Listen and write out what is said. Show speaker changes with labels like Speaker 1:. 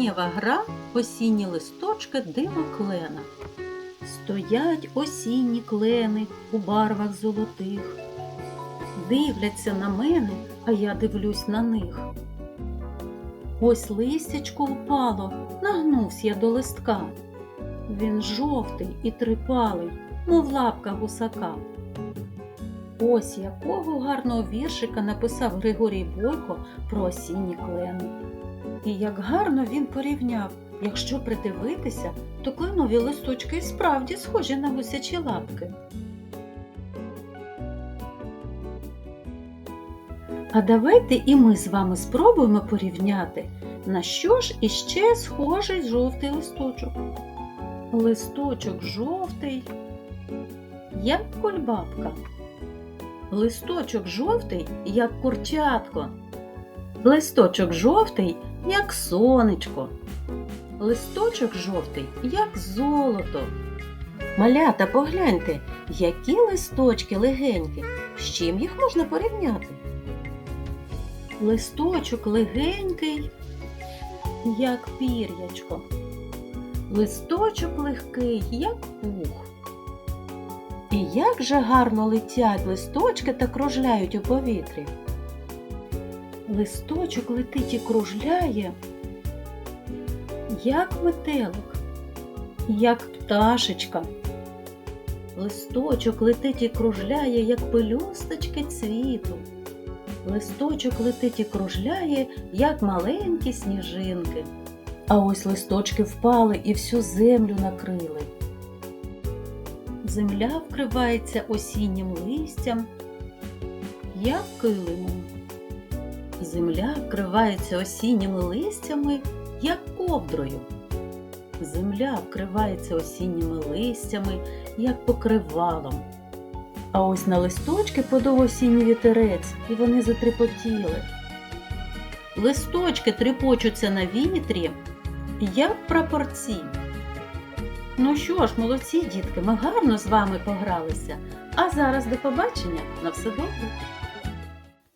Speaker 1: тижнева гра осінні листочки диво клена. Стоять осінні клени у барвах золотих. Дивляться на мене, а я дивлюсь на них. Ось листячко впало, нагнувся я до листка. Він жовтий і трипалий, мов лапка гусака. Ось якого гарного віршика написав Григорій Бойко про осінні клени. І як гарно він порівняв, якщо придивитися, то кленові листочки і справді схожі на гусячі лапки. А давайте і ми з вами спробуємо порівняти, на що ж іще схожий жовтий листочок. Листочок жовтий, як кульбабка. Листочок жовтий, як курчатко. Листочок жовтий, як сонечко. Листочок жовтий, як золото. Малята, погляньте, які листочки легенькі. З чим їх можна порівняти? Листочок легенький, як пір'ячко. Листочок легкий, як пух. І як же гарно летять листочки та кружляють у повітрі. Листочок летить і кружляє, як метелик, як пташечка. Листочок летить і кружляє, як пелюсточки цвіту. Листочок летить і кружляє, як маленькі сніжинки. А ось листочки впали і всю землю накрили. Земля вкривається осіннім листям, як килимом. Земля вкривається осінніми листями, як ковдрою. Земля вкривається осінніми листями, як покривалом. А ось на листочки подув осінній вітерець, і вони затрепотіли. Листочки трепочуться на вітрі, як прапорці. Ну що ж, молодці, дітки, ми гарно з вами погралися. А зараз до побачення на все добре.